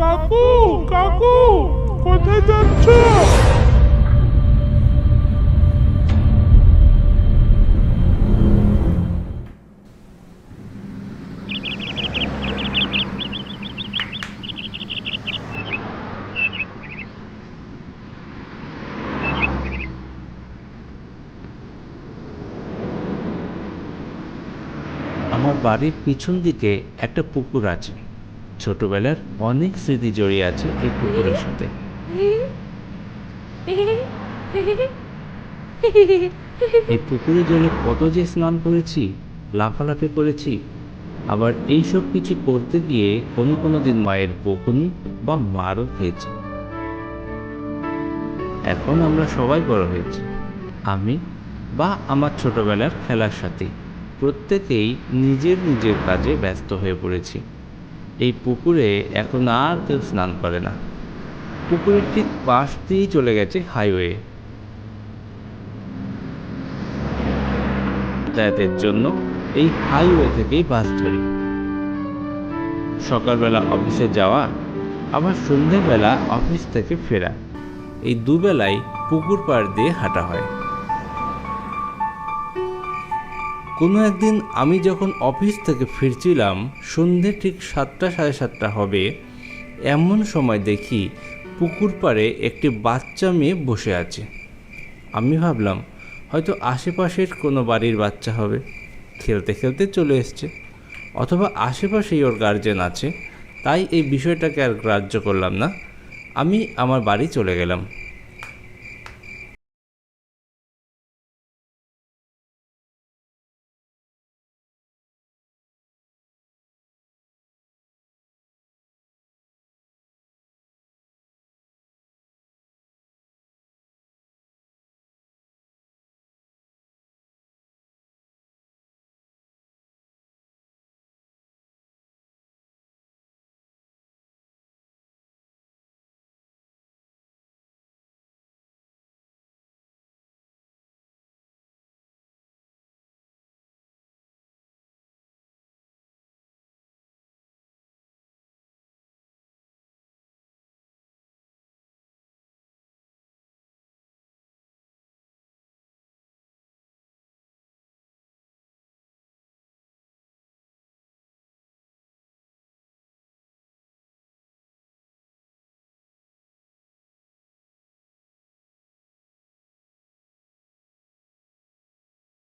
কাকু কাকু কোথায় যাচ্ছ? আমার বাড়ির পিছন দিকে একটা পুকুর আছে। ছোটবেলার অনেক স্মৃতি জড়িয়ে আছে এই পুকুরের সাথে। এই পুকুরে জলে কত যে স্নান করেছি, লাফালাফি করেছি, আবার এইসব কিছু করতে গিয়ে কোনো কোনো দিন মায়ের বকুনি বা মারও খেয়েছি। এখন আমরা সবাই বড় হয়েছি। আমি বা আমার ছোটবেলার খেলার সাথে প্রত্যেকেই নিজের নিজের কাজে ব্যস্ত হয়ে পড়েছি। এই পুকুরে এখন আর কেউ স্নান করে না। পুকুরের ঠিক পাশ দিয়েই চলে গেছে হাইওয়ে। যাতায়াতের জন্য এই হাইওয়ে থেকেই বাস ধরি। সকালবেলা অফিসে যাওয়া, আবার সন্ধ্যেবেলা অফিস থেকে ফেরা। এই দুবেলাই পুকুর পাড় দিয়ে হাঁটা হয়। কোনো একদিন আমি যখন অফিস থেকে ফিরছিলাম, সন্ধে ঠিক সাতটা সাড়ে সাতটা হবে, এমন সময় দেখি পুকুর পাড়ে একটি বাচ্চা মেয়ে বসে আছে। আমি ভাবলাম, হয়তো আশেপাশের কোনো বাড়ির বাচ্চা হবে। খেলতে খেলতে চলে এসছে। অথবা আশেপাশেই ওর গার্জেন আছে। তাই এই বিষয়টাকে আর গ্রাহ্য করলাম না। আমি আমার বাড়ি চলে গেলাম।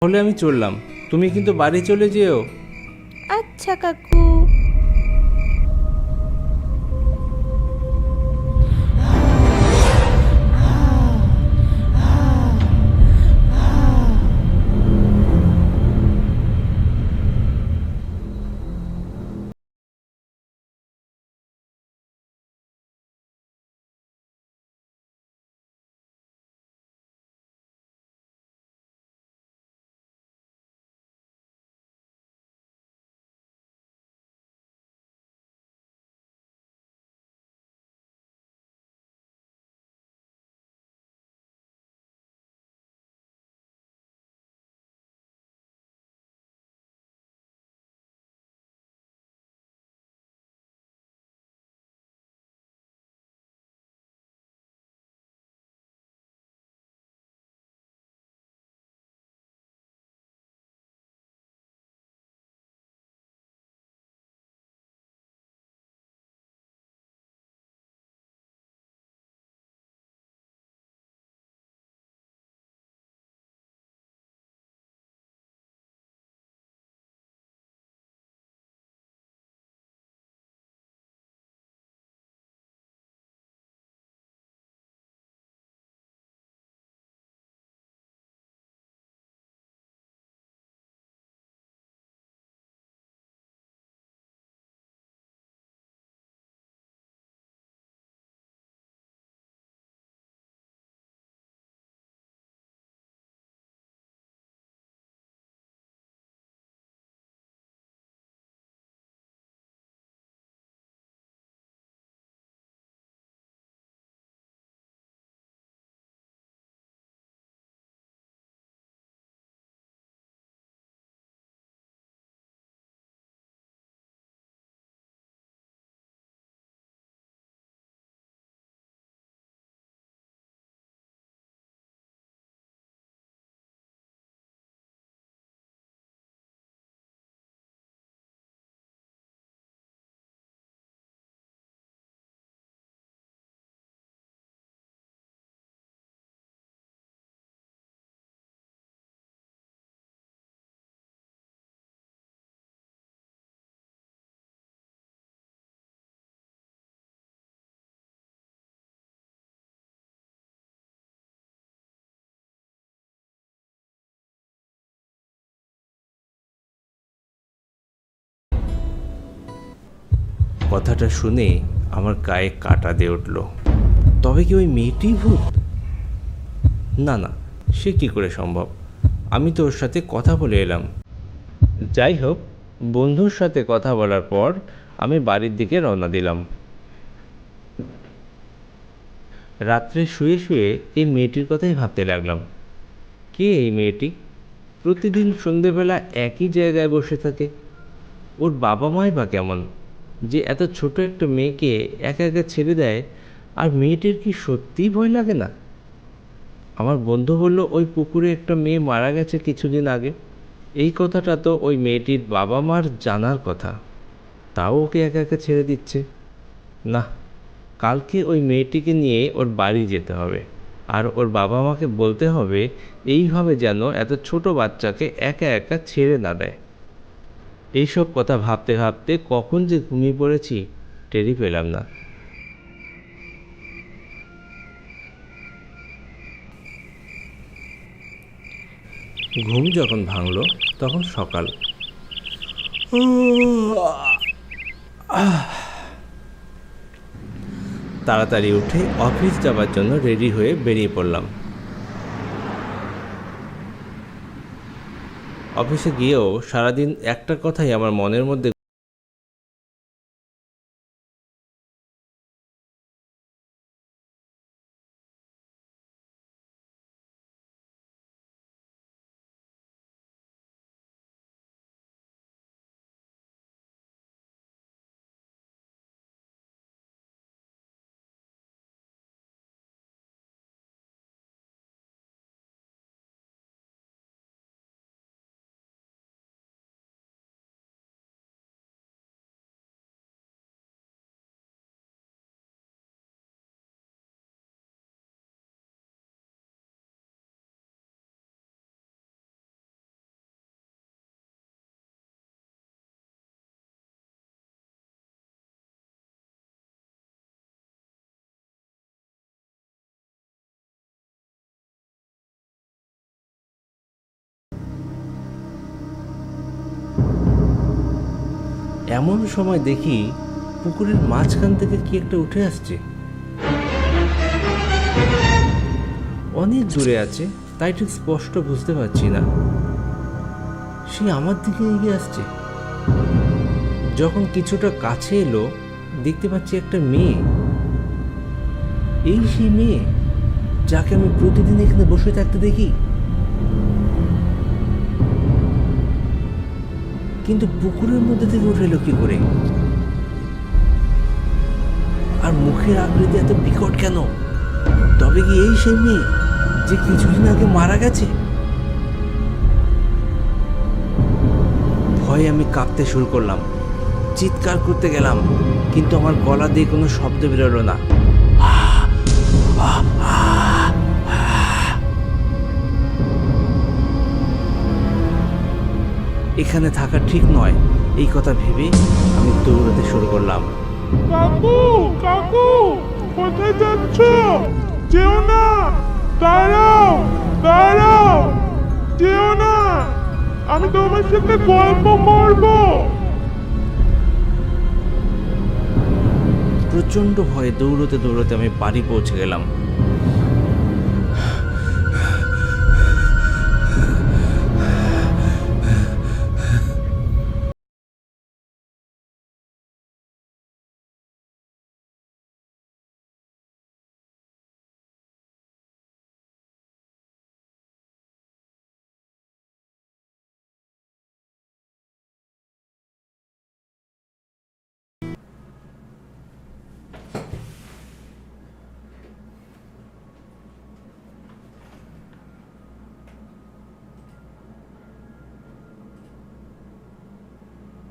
তাহলে আমি চললাম। তুমি কিন্তু বাড়ি চলে যেও। আচ্ছা কাকু। কথাটা শুনে আমার গায়ে কাটা দিয়ে উঠল। তবে কি ওই মেয়েটি ভূত? না না, সে কি করে সম্ভব? আমি তো ওর সাথে কথা বলে এলাম। যাই হোক, বন্ধুর সাথে কথা বলার পর আমি বাড়ির দিকে রওনা দিলাম। রাত্রে শুয়ে শুয়ে এই মেয়েটির কথাই ভাবতে লাগলাম। কে এই মেয়েটি? প্রতিদিন সন্ধেবেলা একই জায়গায় বসে থাকে। ওর বাবা মাই বা কেমন? যে এত ছোট একটা মেয়েকে একা একা ছেড়ে দেয়, আর মেয়েটির কি সত্যিই ভয় লাগে না? আমার বন্ধু বলল, ওই পুকুরে একটা মেয়ে মারা গেছে কিছুদিন আগে। এই কথাটা তো ওই মেয়েটির বাবা মার জানার কথা। তাও ওকে একা একা ছেড়ে দিচ্ছে। না, কালকে ওই মেয়েটিকে নিয়ে ওর বাড়ি যেতে হবে। আর ওর বাবা মাকে বলতে হবে, এইভাবে যেন এত ছোট বাচ্চাকে একা একা ছেড়ে না দেয়। এইসব কথা ভাবতে ভাবতে কখন যে ঘুমিয়ে পড়েছি, টেরই পেলাম না। ঘুম যখন ভাঙলো, তখন সকাল। তাড়াতাড়ি উঠে অফিস যাবার জন্য রেডি হয়ে বেরিয়ে পড়লাম। অফিসে গিয়েও সারাদিন একটা কথাই আমার মনের মধ্যে এমন সময় দেখি পুকুরের মাঝখান থেকে কি একটা উঠে আসছে। অনেক দূরে আছে, তাই ঠিক স্পষ্ট বুঝতে পারছি না। সে আমার দিকে এগিয়ে আসছে। যখন কিছুটা কাছে এলো, দেখতে পাচ্ছি একটা মেয়ে। এই সেই মেয়ে যাকে আমি প্রতিদিন এখানে বসে থাকতে দেখি। কিন্তু পুকুরের মধ্যে থেকে উঠে কি করে? আর মুখের আকৃতি এত বিকট কেন? তবে কি এই সেই মেয়ে যে কিছুদিন আগে মারা গেছে? ভয়ে আমি কাঁপতে শুরু করলাম। চিৎকার করতে গেলাম, কিন্তু আমার গলা দিয়ে কোনো শব্দ বেরোলো না। এখানে থাকা ঠিক নয়। এই কথা ভেবে আমি দৌড়াতে শুরু করলাম। কাকু কাকু কোথায় যাচ্ছ? যেও না। দাঁড়াও দাঁড়াও। যেও না। আমি তোমার সাথে গল্প করব। প্রচণ্ড ভয়ে দৌড়তে দৌড়তে আমি বাড়ি পৌঁছে গেলাম।